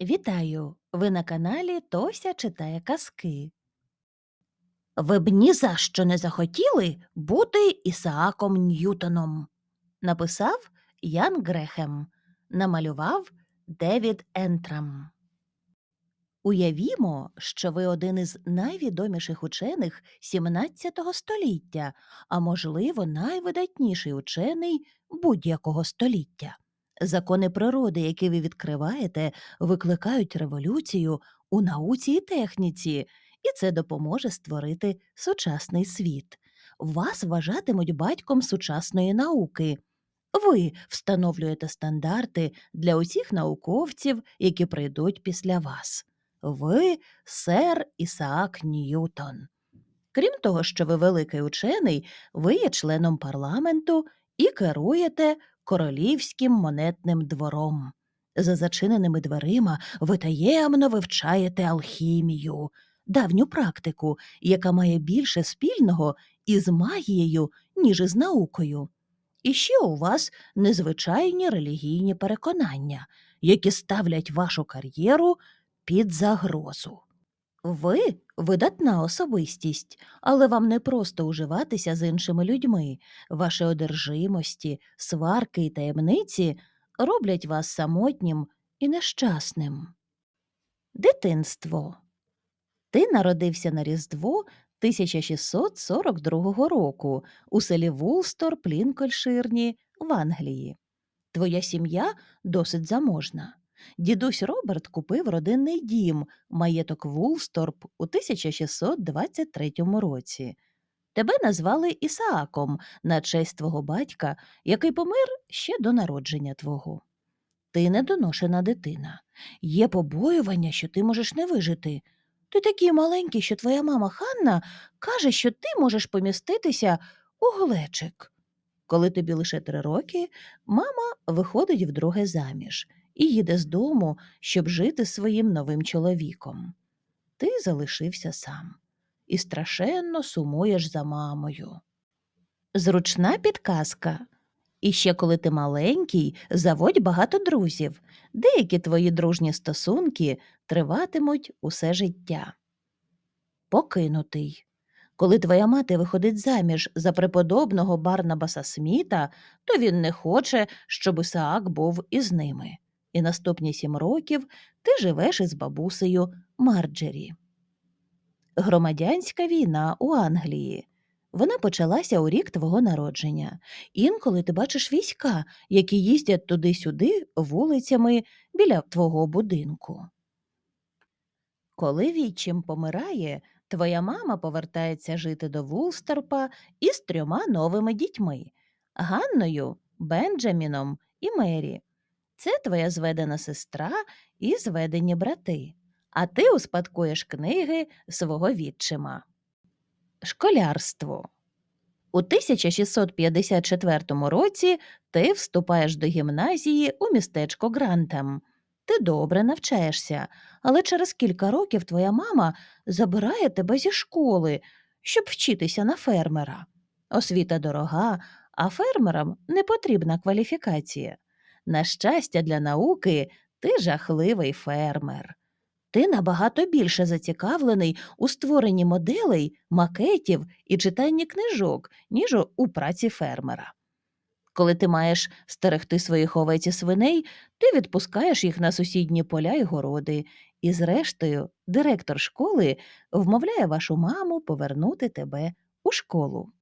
Вітаю! Ви на каналі Тося читає казки. Ви б ні за що не захотіли бути Ісааком Ньютоном. Написав Ян Грехем. Намалював Девід Ентрам. Уявімо, що ви один із найвідоміших учених 17 століття, а можливо, найвидатніший учений будь-якого століття. Закони природи, які ви відкриваєте, викликають революцію у науці і техніці, і це допоможе створити сучасний світ. Вас вважатимуть батьком сучасної науки. Ви встановлюєте стандарти для усіх науковців, які прийдуть після вас. Ви сер Ісаак Ньютон. Крім того, що ви великий учений, ви є членом парламенту і керуєте королівським монетним двором. За зачиненими дверима ви таємно вивчаєте алхімію, давню практику, яка має більше спільного із магією, ніж із наукою. І ще у вас незвичайні релігійні переконання, які ставлять вашу кар'єру під загрозу. Ви видатна особистість, але вам не просто уживатися з іншими людьми. Ваші одержимості, сварки і таємниці роблять вас самотнім і нещасним. Дитинство. Ти народився на Різдво 1642 року у селі Вулстор, Плінкольширні в Англії. Твоя сім'я досить заможна. Дідусь Роберт купив родинний дім, маєток Вулсторп у 1623 році. Тебе назвали Ісааком на честь твого батька, який помер ще до народження твого. Ти недоношена дитина. Є побоювання, що ти можеш не вижити. Ти такий маленький, що твоя мама Ханна каже, що ти можеш поміститися у глечик. Коли тобі лише три роки, мама виходить вдруге заміж і їде з дому, щоб жити своїм новим чоловіком. Ти залишився сам і страшенно сумуєш за мамою. Зручна підказка. І ще коли ти маленький, заводь багато друзів. Деякі твої дружні стосунки триватимуть усе життя. Покинутий. Коли твоя мати виходить заміж за преподобного Барнабаса Сміта, то він не хоче, щоб Ісаак був із ними. І наступні сім років ти живеш із бабусею Марджері. Громадянська війна у Англії. Вона почалася у рік твого народження. Інколи ти бачиш війська, які їздять туди-сюди вулицями біля твого будинку. Коли відчим помирає, твоя мама повертається жити до Вулстерпа із трьома новими дітьми Ганною, Бенджаміном і Мері. Це твоя зведена сестра і зведені брати, а ти успадкуєш книги свого відчима. Школярство. У 1654 році ти вступаєш до гімназії у містечко Грантем. Ти добре навчаєшся, але через кілька років твоя мама забирає тебе зі школи, щоб вчитися на фермера. Освіта дорога, а фермерам не потрібна кваліфікація. На щастя, для науки ти жахливий фермер. Ти набагато більше зацікавлений у створенні моделей, макетів і читанні книжок, ніж у праці фермера. Коли ти маєш стерегти своїх овець і свиней, ти відпускаєш їх на сусідні поля й городи, і, зрештою, директор школи вмовляє вашу маму повернути тебе у школу.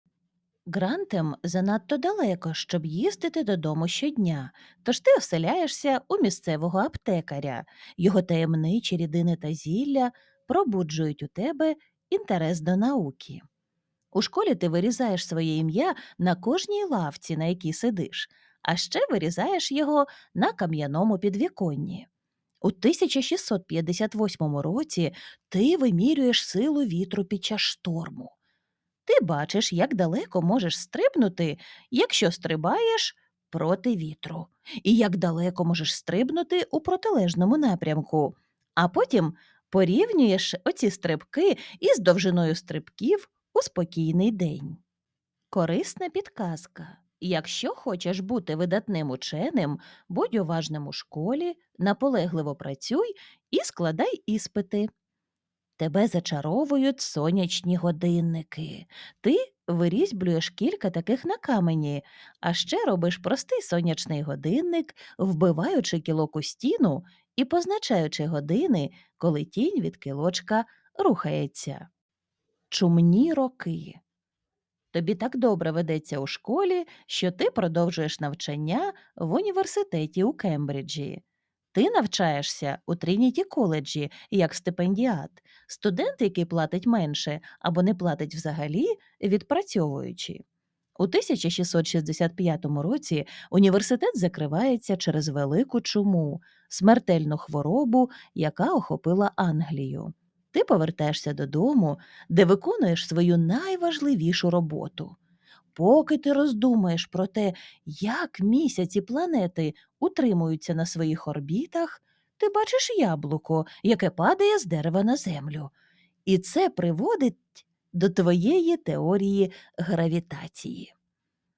Грантем занадто далеко, щоб їздити додому щодня, тож ти оселяєшся у місцевого аптекаря. Його таємничі рідини та зілля пробуджують у тебе інтерес до науки. У школі ти вирізаєш своє ім'я на кожній лавці, на якій сидиш, а ще вирізаєш його на кам'яному підвіконні. У 1658 році ти вимірюєш силу вітру під час шторму. Ти бачиш, як далеко можеш стрибнути, якщо стрибаєш проти вітру, і як далеко можеш стрибнути у протилежному напрямку, а потім порівнюєш оці стрибки із довжиною стрибків у спокійний день. Корисна підказка. Якщо хочеш бути видатним ученим, будь уважним у школі, наполегливо працюй і складай іспити. Тебе зачаровують сонячні годинники. Ти вирізблюєш кілька таких на камені, а ще робиш простий сонячний годинник, вбиваючи кілок у стіну і позначаючи години, коли тінь від кілочка рухається. Чумні роки. Тобі так добре ведеться у школі, що ти продовжуєш навчання в університеті у Кембриджі. Ти навчаєшся у Трініті коледжі як стипендіат, студент, який платить менше або не платить взагалі, відпрацьовуючи. У 1665 році університет закривається через велику чуму, смертельну хворобу, яка охопила Англію. Ти повертаєшся додому, де виконуєш свою найважливішу роботу. Поки ти роздумаєш про те, як місяці планети утримуються на своїх орбітах, ти бачиш яблуко, яке падає з дерева на землю. І це приводить до твоєї теорії гравітації.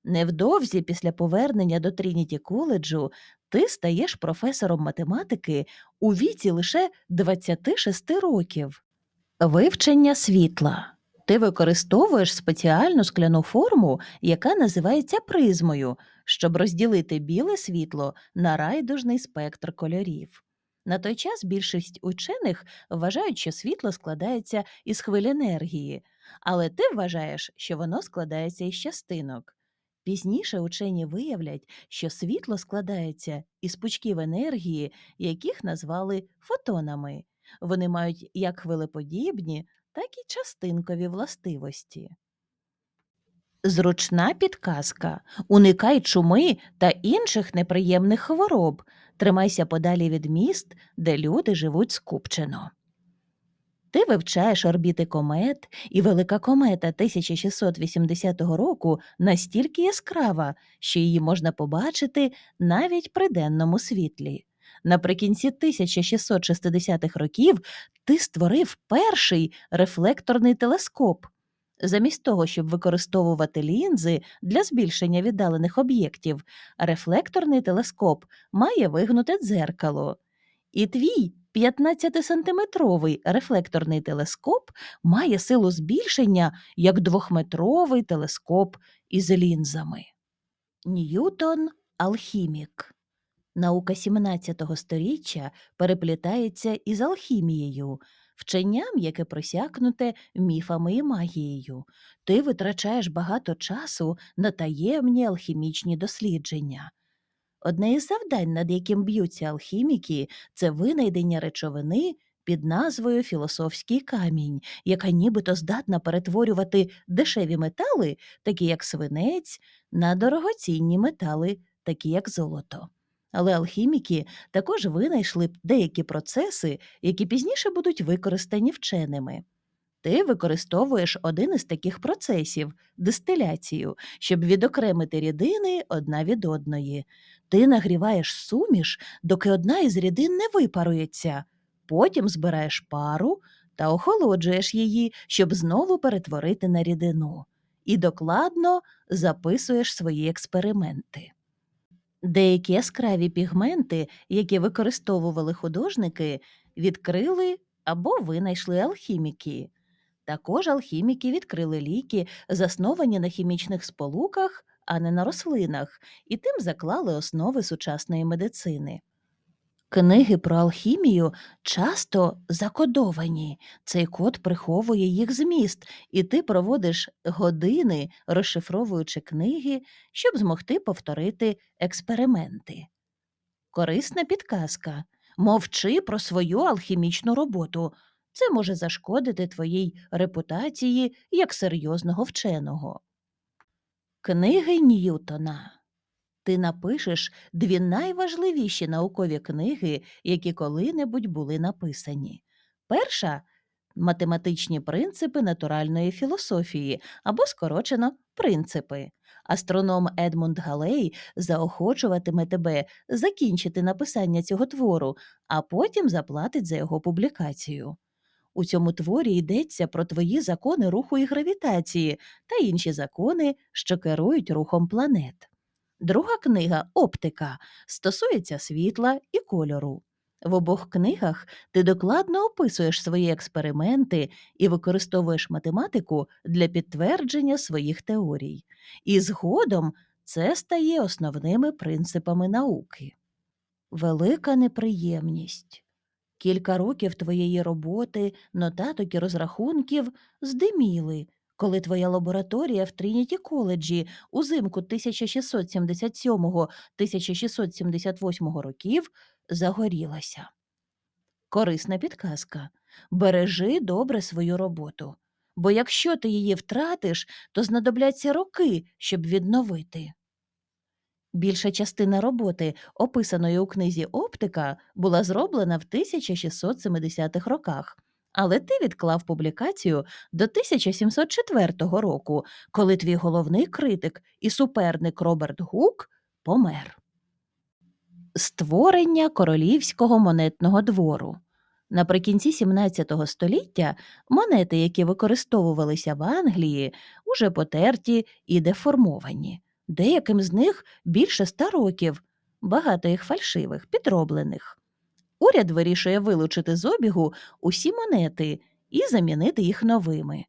Невдовзі після повернення до Трініті коледжу ти стаєш професором математики у віці лише 26 років. Вивчення світла. Ти використовуєш спеціальну скляну форму, яка називається призмою, щоб розділити біле світло на райдужний спектр кольорів. На той час більшість учених вважають, що світло складається із хвиль енергії, але ти вважаєш, що воно складається із частинок. Пізніше учені виявлять, що світло складається із пучків енергії, яких назвали фотонами. Вони мають як хвилеподібні, так і частинкові властивості. Зручна підказка. Уникай чуми та інших неприємних хвороб. Тримайся подалі від міст, де люди живуть скупчено. Ти вивчаєш орбіти комет, і велика комета 1680 року настільки яскрава, що її можна побачити навіть при денному світлі. Наприкінці 1660-х років ти створив перший рефлекторний телескоп. Замість того, щоб використовувати лінзи для збільшення віддалених об'єктів, рефлекторний телескоп має вигнуте дзеркало. І твій 15-сантиметровий рефлекторний телескоп має силу збільшення як двохметровий телескоп із лінзами. Ньютон алхімік. Наука 17 століття переплітається із алхімією, вченням, яке просякнуте міфами і магією. Ти витрачаєш багато часу на таємні алхімічні дослідження. Одне із завдань, над яким б'ються алхіміки, це винайдення речовини під назвою філософський камінь, яка нібито здатна перетворювати дешеві метали, такі як свинець, на дорогоцінні метали, такі як золото. Але алхіміки також винайшли деякі процеси, які пізніше будуть використані вченими. Ти використовуєш один із таких процесів дистиляцію, щоб відокремити рідини одна від одної. Ти нагріваєш суміш, доки одна із рідин не випарується, потім збираєш пару та охолоджуєш її, щоб знову перетворити на рідину, і докладно записуєш свої експерименти. Деякі яскраві пігменти, які використовували художники, відкрили або винайшли алхіміки. Також алхіміки відкрили ліки, засновані на хімічних сполуках, а не на рослинах, і тим заклали основи сучасної медицини. Книги про алхімію часто закодовані. Цей код приховує їх зміст, і ти проводиш години, розшифровуючи книги, щоб змогти повторити експерименти. Корисна підказка. Мовчи про свою алхімічну роботу. Це може зашкодити твоїй репутації як серйозного вченого. Книги Ньютона. Ти напишеш дві найважливіші наукові книги, які коли-небудь були написані. Перша математичні принципи натуральної філософії або скорочено принципи. Астроном Едмунд Галей заохочуватиме тебе закінчити написання цього твору, а потім заплатить за його публікацію. У цьому творі йдеться про твої закони руху і гравітації та інші закони, що керують рухом планет. Друга книга Оптика стосується світла і кольору. В обох книгах ти докладно описуєш свої експерименти і використовуєш математику для підтвердження своїх теорій. І згодом це стає основними принципами науки. Велика неприємність. Кілька років твоєї роботи, нотаток і розрахунків здиміли, коли твоя лабораторія в Трініті коледжі узимку 1677-1678 років загорілася. Корисна підказка. Бережи добре свою роботу, бо якщо ти її втратиш, то знадобляться роки, щоб відновити. Більша частина роботи, описаної у книзі Оптика, була зроблена в 1670-х роках, але ти відклав публікацію до 1704 року, коли твій головний критик і суперник Роберт Гук помер. Створення королівського монетного двору. Наприкінці 17 століття монети, які використовувалися в Англії, уже потерті і деформовані. Деяким з них більше ста років, багато їх фальшивих, підроблених. Уряд вирішує вилучити з обігу усі монети і замінити їх новими.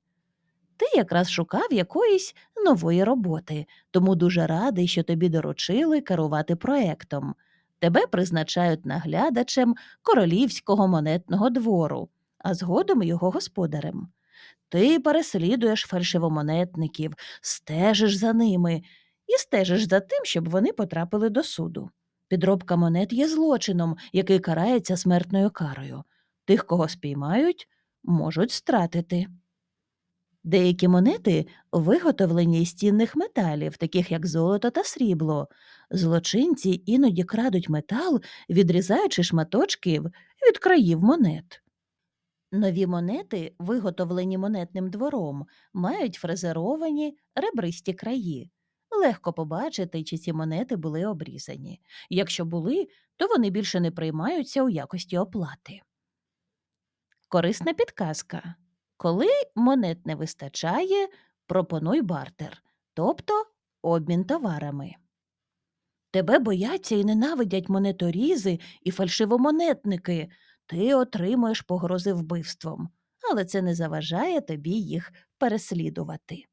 Ти якраз шукав якоїсь нової роботи, тому дуже радий, що тобі доручили керувати проектом. Тебе призначають наглядачем королівського монетного двору, а згодом його господарем. Ти переслідуєш фальшивомонетників, стежиш за ними і стежиш за тим, щоб вони потрапили до суду. Підробка монет є злочином, який карається смертною карою. Тих, кого спіймають, можуть стратити. Деякі монети виготовлені із цінних металів, таких як золото та срібло. Злочинці іноді крадуть метал, відрізаючи шматочки від країв монет. Нові монети, виготовлені монетним двором, мають фрезеровані ребристі краї. Легко побачити, чи ці монети були обрізані. Якщо були, то вони більше не приймаються у якості оплати. Корисна підказка. Коли монет не вистачає, пропонуй бартер, тобто обмін товарами. Тебе бояться і ненавидять монеторізи і фальшивомонетники. Ти отримуєш погрози вбивством, але це не заважає тобі їх переслідувати.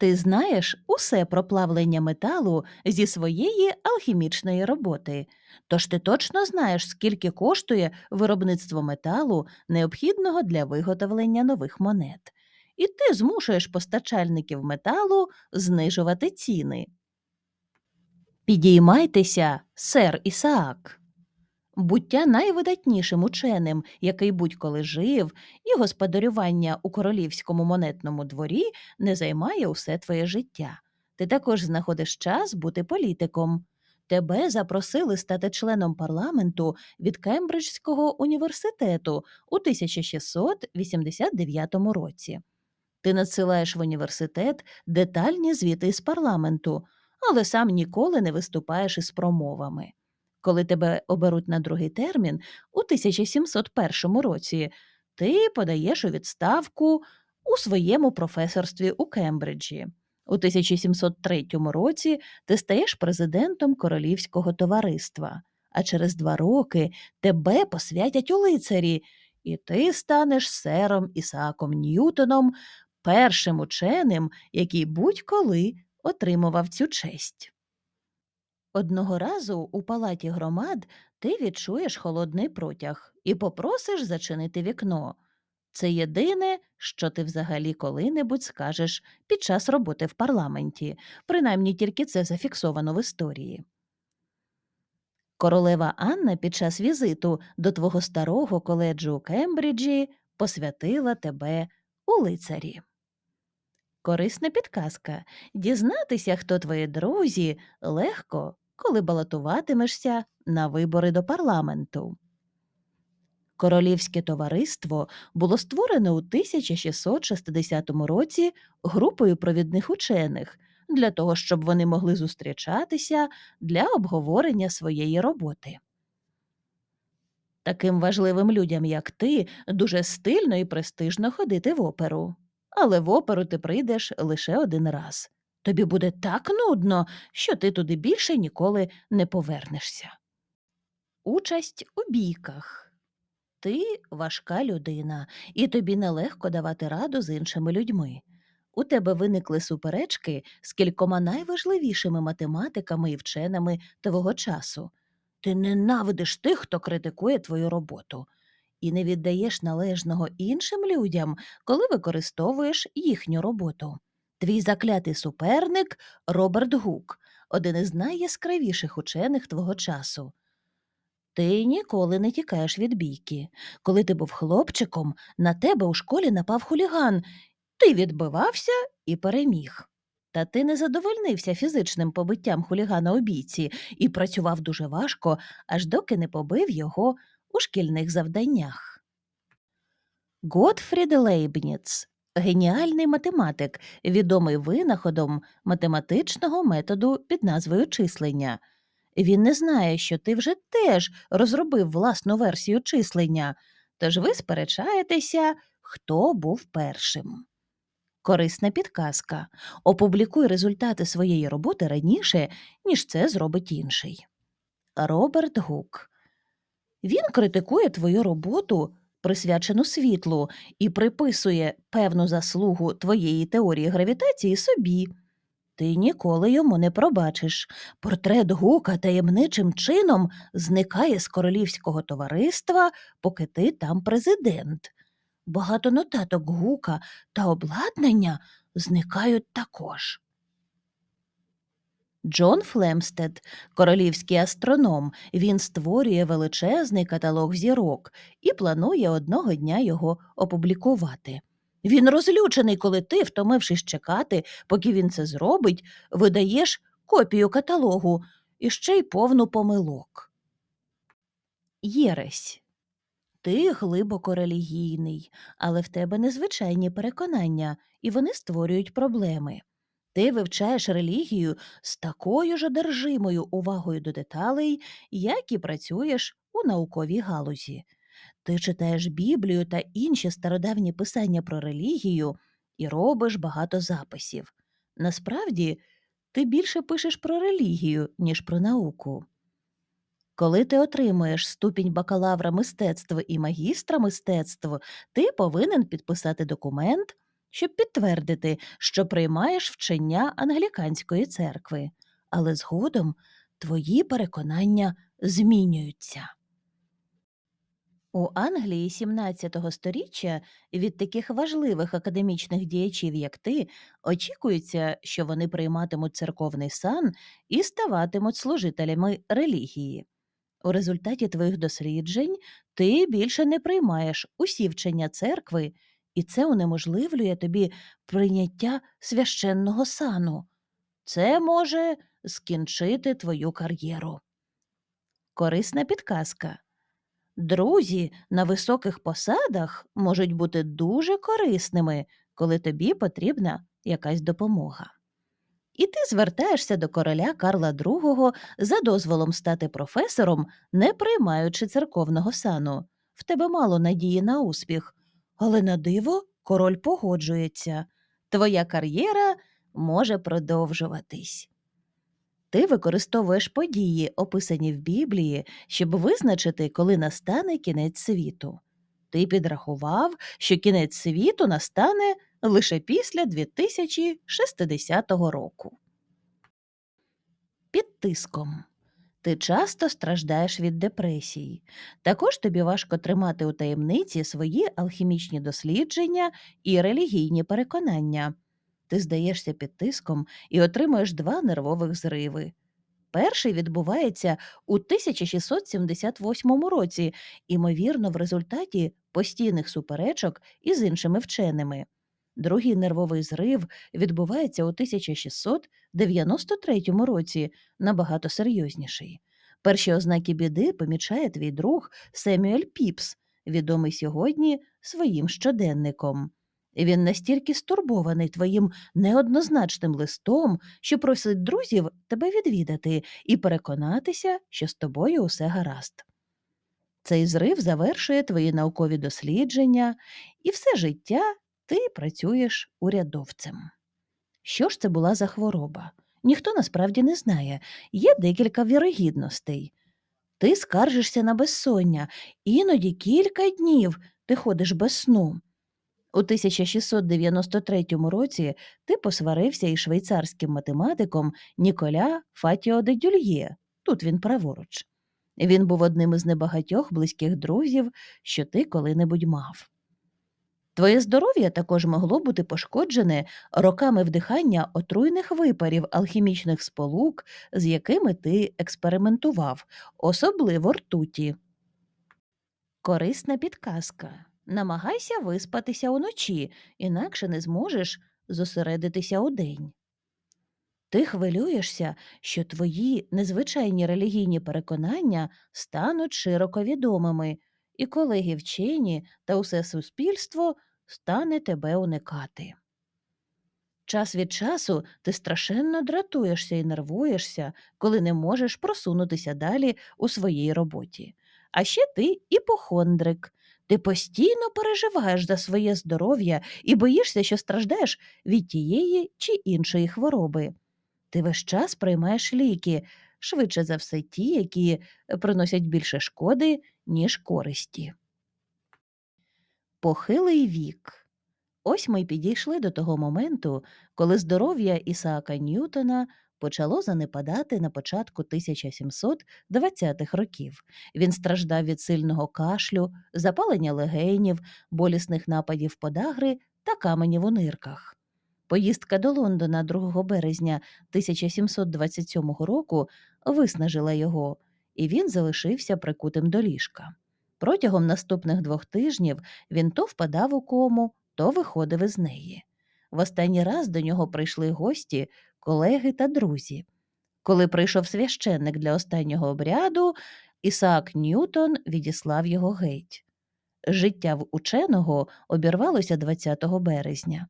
Ти знаєш усе про плавлення металу зі своєї алхімічної роботи, тож ти точно знаєш, скільки коштує виробництво металу, необхідного для виготовлення нових монет, і ти змушуєш постачальників металу знижувати ціни. Підіймайтеся, сер Ісаак. Буття найвидатнішим ученим, який будь-коли жив, і господарювання у королівському монетному дворі не займає усе твоє життя. Ти також знаходиш час бути політиком. Тебе запросили стати членом парламенту від Кембриджського університету у 1689 році. Ти надсилаєш в університет детальні звіти з парламенту, але сам ніколи не виступаєш із промовами. Коли тебе оберуть на другий термін у 1701 році, ти подаєш у відставку у своєму професорстві у Кембриджі. У 1703 році ти стаєш президентом Королівського товариства, а через два роки тебе посвятять у лицарі, і ти станеш сером Ісааком Ньютоном, першим ученим, який будь-коли отримував цю честь. Одного разу у палаті громад ти відчуєш холодний протяг і попросиш зачинити вікно. Це єдине, що ти взагалі коли-небудь скажеш під час роботи в парламенті, принаймні тільки це зафіксовано в історії. Королева Анна під час візиту до твого старого коледжу у Кембриджі посвятила тебе у лицарі. Корисна підказка дізнатися, хто твої друзі, легко, коли балотуватимешся на вибори до парламенту. Королівське товариство було створене у 1660 році групою провідних учених для того, щоб вони могли зустрічатися для обговорення своєї роботи. Таким важливим людям, як ти, дуже стильно і престижно ходити в оперу. Але в оперу ти прийдеш лише один раз. Тобі буде так нудно, що ти туди більше ніколи не повернешся. Участь у бійках. Ти важка людина, і тобі нелегко давати раду з іншими людьми. У тебе виникли суперечки з кількома найважливішими математиками і вченими твого часу. Ти ненавидиш тих, хто критикує твою роботу, і не віддаєш належного іншим людям, коли використовуєш їхню роботу. Твій заклятий суперник Роберт Гук, один із найяскравіших учених твого часу. Ти ніколи не тікаєш від бійки. Коли ти був хлопчиком, на тебе у школі напав хуліган. Ти відбивався і переміг. Та ти не задовольнився фізичним побиттям хулігана у бійці і працював дуже важко, аж доки не побив його у шкільних завданнях. Готфрід Лейбніц геніальний математик, відомий винаходом математичного методу під назвою числення. Він не знає, що ти вже теж розробив власну версію числення, тож ви сперечаєтеся, хто був першим. Корисна підказка. Опублікуй результати своєї роботи раніше, ніж це зробить інший. Роберт Гук. Він критикує твою роботу, присвячену світлу, і приписує певну заслугу твоєї теорії гравітації собі. Ти ніколи йому не пробачиш. Портрет Гука таємничим чином зникає з королівського товариства, поки ти там президент. Багато нотаток Гука та обладнання зникають також. Джон Флемстед, королівський астроном, він створює величезний каталог зірок і планує одного дня його опублікувати. Він розлючений, коли ти, втомившись чекати, поки він це зробить, видаєш копію каталогу і ще й повну помилок. Єресь. Ти глибоко релігійний, але в тебе незвичайні переконання, і вони створюють проблеми. Ти вивчаєш релігію з такою ж одержимою увагою до деталей, як і працюєш у науковій галузі. Ти читаєш Біблію та інші стародавні писання про релігію і робиш багато записів. Насправді, ти більше пишеш про релігію, ніж про науку. Коли ти отримуєш ступінь бакалавра мистецтв і магістра мистецтв, ти повинен підписати документ, щоб підтвердити, що приймаєш вчення англіканської церкви, але згодом твої переконання змінюються. У Англії 17 сторіччя від таких важливих академічних діячів, як ти, очікується, що вони прийматимуть церковний сан і ставатимуть служителями релігії. У результаті твоїх досліджень ти більше не приймаєш усі вчення церкви, і це унеможливлює тобі прийняття священного сану. Це може скінчити твою кар'єру. Корисна підказка. Друзі на високих посадах можуть бути дуже корисними, коли тобі потрібна якась допомога. І ти звертаєшся до короля Карла II за дозволом стати професором, не приймаючи церковного сану. В тебе мало надії на успіх, але на диво король погоджується. Твоя кар'єра може продовжуватись. Ти використовуєш події, описані в Біблії, щоб визначити, коли настане кінець світу. Ти підрахував, що кінець світу настане лише після 2060 року. Під тиском. Ти часто страждаєш від депресії. Також тобі важко тримати у таємниці свої алхімічні дослідження і релігійні переконання. Ти здаєшся під тиском і отримуєш два нервових зриви. Перший відбувається у 1678 році, імовірно, в результаті постійних суперечок із іншими вченими. Другий нервовий зрив відбувається у 1693 році, набагато серйозніший. Перші ознаки біди помічає твій друг Семюель Піпс, відомий сьогодні своїм щоденником. Він настільки стурбований твоїм неоднозначним листом, що просить друзів тебе відвідати і переконатися, що з тобою усе гаразд. Цей зрив завершує твої наукові дослідження, і все життя ти працюєш урядовцем. Що ж це була за хвороба? Ніхто насправді не знає. Є декілька вірогідностей. Ти скаржишся на безсоння, іноді кілька днів ти ходиш без сну. У 1693 році ти посварився із швейцарським математиком Ніколя Фатіо де Дюльє. Тут він праворуч. Він був одним із небагатьох близьких друзів, що ти коли-небудь мав. Твоє здоров'я також могло бути пошкоджене роками вдихання отруйних випарів алхімічних сполук, з якими ти експериментував, особливо ртуті. Корисна підказка. Намагайся виспатися уночі, інакше не зможеш зосередитися удень. Ти хвилюєшся, що твої незвичайні релігійні переконання стануть широко відомими, і колеги вчені та усе суспільство стане тебе уникати. Час від часу ти страшенно дратуєшся і нервуєшся, коли не можеш просунутися далі у своїй роботі. А ще ти іпохондрик. Ти постійно переживаєш за своє здоров'я і боїшся, що страждаєш від тієї чи іншої хвороби. Ти весь час приймаєш ліки, швидше за все ті, які приносять більше шкоди, ніж користі. Похилий вік. Ось ми й підійшли до того моменту, коли здоров'я Ісаака Ньютона почало занепадати на початку 1720-х років. Він страждав від сильного кашлю, запалення легенів, болісних нападів подагри та каменів у нирках. Поїздка до Лондона 2 березня 1727 року виснажила його, і він залишився прикутим до ліжка. Протягом наступних двох тижнів він то впадав у кому, то виходив із неї. В останній раз до нього прийшли гості, колеги та друзі. Коли прийшов священник для останнього обряду, Ісаак Ньютон відіслав його геть. Життя в ученого обірвалося 20 березня.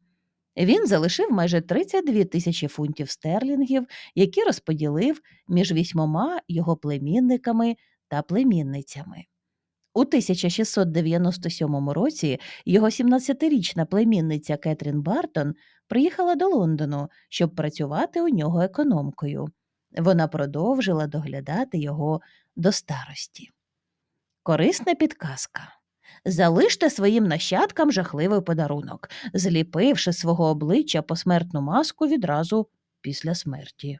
Він залишив майже 32 тисячі фунтів стерлінгів, які розподілив між вісьмома його племінниками та племінницями. У 1697 році його 17-річна племінниця Кетрін Бартон приїхала до Лондону, щоб працювати у нього економкою. Вона продовжила доглядати його до старості. Корисна підказка. Залиште своїм нащадкам жахливий подарунок, зліпивши свого обличчя посмертну маску відразу після смерті.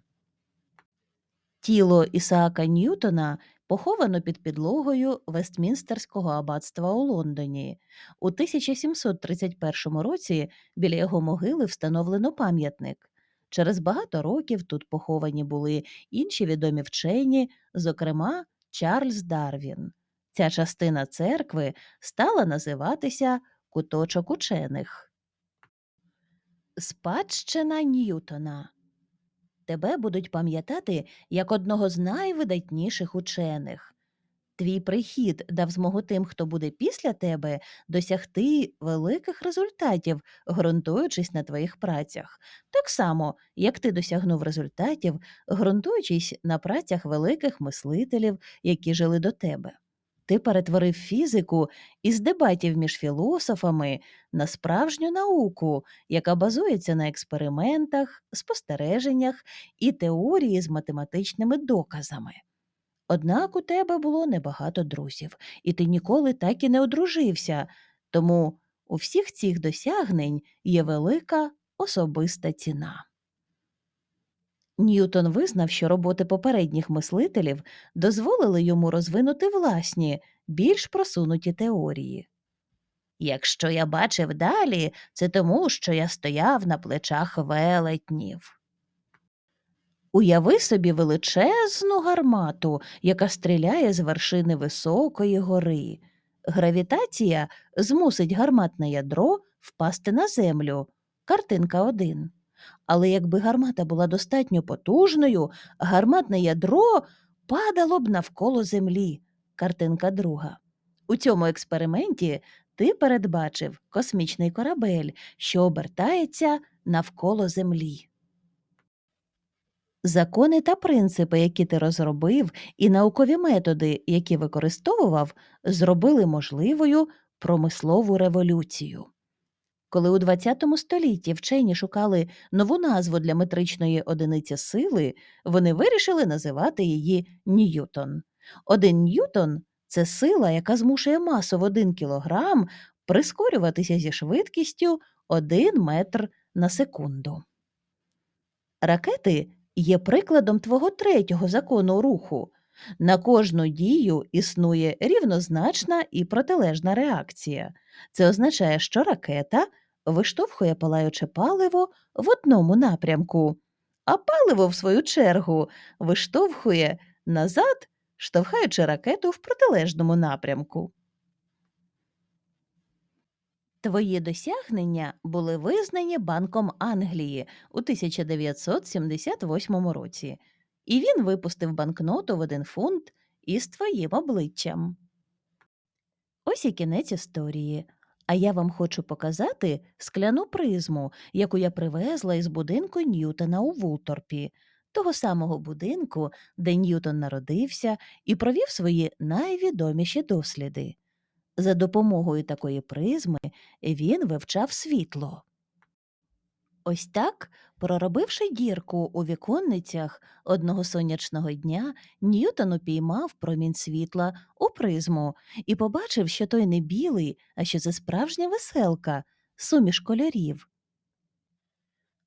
Тіло Ісаака Ньютона поховано під підлогою Вестмінстерського аббатства у Лондоні. У 1731 році біля його могили встановлено пам'ятник. Через багато років тут поховані були інші відомі вчені, зокрема Чарльз Дарвін. Ця частина церкви стала називатися Куточок учених. Спадщина Ньютона. Тебе будуть пам'ятати як одного з найвидатніших учених. Твій прихід дав змогу тим, хто буде після тебе, досягти великих результатів, ґрунтуючись на твоїх працях, так само, як ти досягнув результатів, ґрунтуючись на працях великих мислителів, які жили до тебе. Ти перетворив фізику із дебатів між філософами на справжню науку, яка базується на експериментах, спостереженнях і теорії з математичними доказами. Однак у тебе було небагато друзів, і ти ніколи так і не одружився, тому у всіх цих досягнень є велика особиста ціна. Ньютон визнав, що роботи попередніх мислителів дозволили йому розвинути власні, більш просунуті теорії. Якщо я бачив далі, це тому, що я стояв на плечах велетнів. Уяви собі величезну гармату, яка стріляє з вершини високої гори. Гравітація змусить гарматне ядро впасти на землю. Картинка 1. Але якби гармата була достатньо потужною, гарматне ядро падало б навколо землі. Картинка друга. У цьому експерименті ти передбачив космічний корабель, що обертається навколо землі. Закони та принципи, які ти розробив, і наукові методи, які використовував, зробили можливою промислову революцію. Коли у ХХ столітті вчені шукали нову назву для метричної одиниці сили, вони вирішили називати її Ньютон. Один ньютон це сила, яка змушує масу в 1 кілограм прискорюватися зі швидкістю 1 метр на секунду. Ракети є прикладом твого третього закону руху. На кожну дію існує рівнозначна і протилежна реакція. Це означає, що ракета виштовхує палаюче паливо в одному напрямку, а паливо, в свою чергу, виштовхує назад, штовхаючи ракету в протилежному напрямку. Твої досягнення були визнані Банком Англії у 1978 році, і він випустив банкноту в один фунт із твоїм обличчям. Ось і кінець історії. А я вам хочу показати скляну призму, яку я привезла із будинку Ньютона у Вулторпі, того самого будинку, де Ньютон народився і провів свої найвідоміші досліди. За допомогою такої призми він вивчав світло. Ось так, проробивши дірку у віконницях одного сонячного дня, Ньютон упіймав промінь світла у призму і побачив, що той не білий, а що це справжня веселка, суміш кольорів.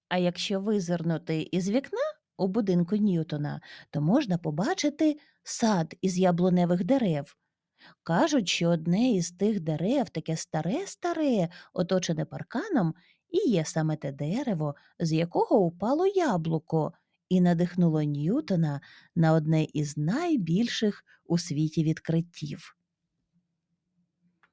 А якщо визирнути із вікна у будинку Ньютона, то можна побачити сад із яблуневих дерев. Кажуть, що одне із тих дерев, таке старе-старе, оточене парканом, і є саме те дерево, з якого упало яблуко, і надихнуло Ньютона на одне із найбільших у світі відкриттів.